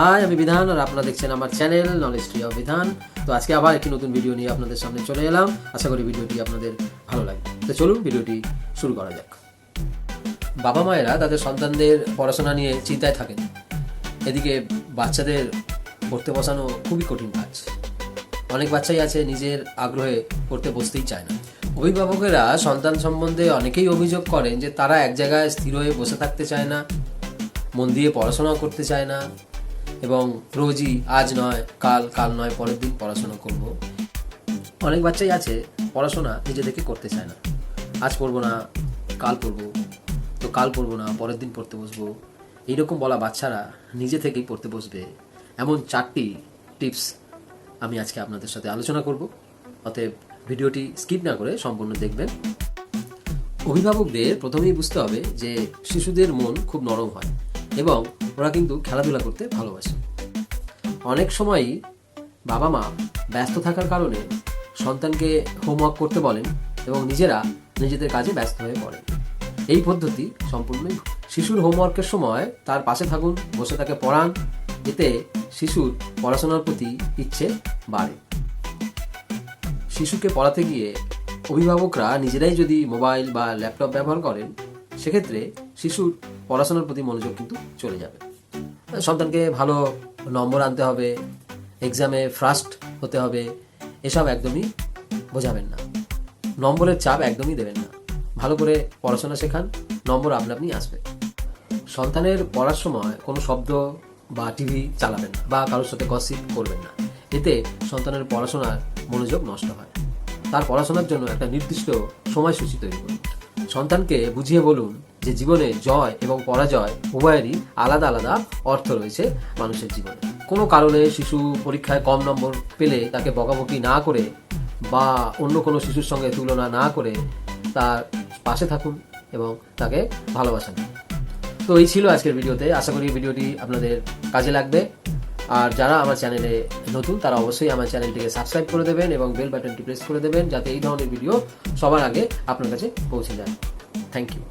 High আমি বিধান, আর আপনারা দেখছেন আমার চ্যানেল নলেজ ট্রি অফ বিধান তো আজকে আবার একটি নতুন ভিডিও নিয়ে আপনাদের সামনে চলে এলাম। আশা করি ভিডিওটি আপনাদের ভালো লাগবে তো চলুন ভিডিওটি শুরু করা যাক। বাবা মায়েরা তাদের সন্তানদের পড়াশোনা নিয়ে চিন্তায় থাকেন। এদিকে বাচ্চাদের পড়তে বসানো খুবই কঠিন কাজ। অনেক বাচ্চাই আছে নিজের আগ্রহে পড়তে বসতেই চায় না। অভিভাবকেরা সন্তান সম্বন্ধে অনেকেই অভিযোগ করেন যে তারা এক জায়গায় স্থির হয়ে বসে থাকতে চায় না, মন দিয়ে পড়াশোনা করতে চায় না। এবং রোজই আজ নয়, কাল কাল নয়, পরের দিন পড়াশোনা করব। অনেক বাচ্চাই আছে, পড়াশোনা নিজে থেকে করতে চায় না। আজ পড়ব না, কাল পড়ব। তো কাল পড়ব না, পরের দিন পড়তে বসবো। এইরকম বলা বাচ্চারা নিজে থেকেই পড়তে বসবে। এমন চারটি টিপস আমি আজকে আপনাদের সাথে আলোচনা করব। অতএব ভিডিওটি স্কিপ না করে সম্পূর্ণ দেখবেন। অভিভাবকদের প্রথমেই বুঝতে হবে যে শিশুদের মন খুব নরম হয় এবং ওরা কিন্তু খেলাধুলা করতে ভালোবাসে। অনেক সময়ই বাবা মা ব্যস্ত থাকার কারণে সন্তানকে হোমওয়ার্ক করতে বলেন এবং নিজেরা নিজেদের কাজে ব্যস্ত হয়ে পড়েন। এই পদ্ধতি সম্পূর্ণই শিশুর হোমওয়ার্কের সময় তার পাশে থাকুন, বসে তাকে পড়ান, এতে শিশুর পড়াশোনার প্রতি ইচ্ছে বাড়ে। শিশুকে পড়াতে গিয়ে অভিভাবকরা নিজেরাই যদি মোবাইল বা ল্যাপটপ ব্যবহার করেন, সেক্ষেত্রে শিশুর পড়াশোনার প্রতি মনোযোগ কিন্তু চলে যাবে। সন্তানকে ভালো নম্বর আনতে হবে এক্সামে ফার্স্ট হতে হবে, এসব একদমই বোঝাবেন না। নম্বরের চাপ একদমই দেবেন না। ভালো করে পড়াশোনা শেখান, নম্বর আপনা আপনি আসবে। সন্তানের পড়ার সময় কোনো শব্দ বা টিভি চালাবেন না বা কারোর সাথে গসিপ করবেন না। এতে সন্তানের পড়াশোনার মনোযোগ নষ্ট হয়। তার পড়াশোনার জন্য একটা নির্দিষ্ট সময়সূচি তৈরি করুন। সন্তানকে বুঝিয়ে বলুন যে জীবনে জয় এবং পরাজয় উভয়েরই আলাদা আলাদা অর্থ রয়েছে মানুষের জীবনে। কোনো কারণে শিশু পরীক্ষায় কম নম্বর পেলে তাকে বকাবকি না করে বা অন্য কোনো শিশুর সঙ্গে তুলনা না করে তার পাশে থাকুন এবং তাকে ভালোবাসেন তো এই ছিল আজকের ভিডিওতে। আশা করি ভিডিওটি আপনাদের কাজে লাগবে। আর যারা আমার চ্যানেলে নতুন, তারা অবশ্যই আমার চ্যানেলটিকে সাবস্ক্রাইব করে দেবেন এবং বেল বাটনটি প্রেস করে দেবেন যাতে এই ধরনের ভিডিও সবার আগে আপনার কাছে পৌঁছে যায়। Thank you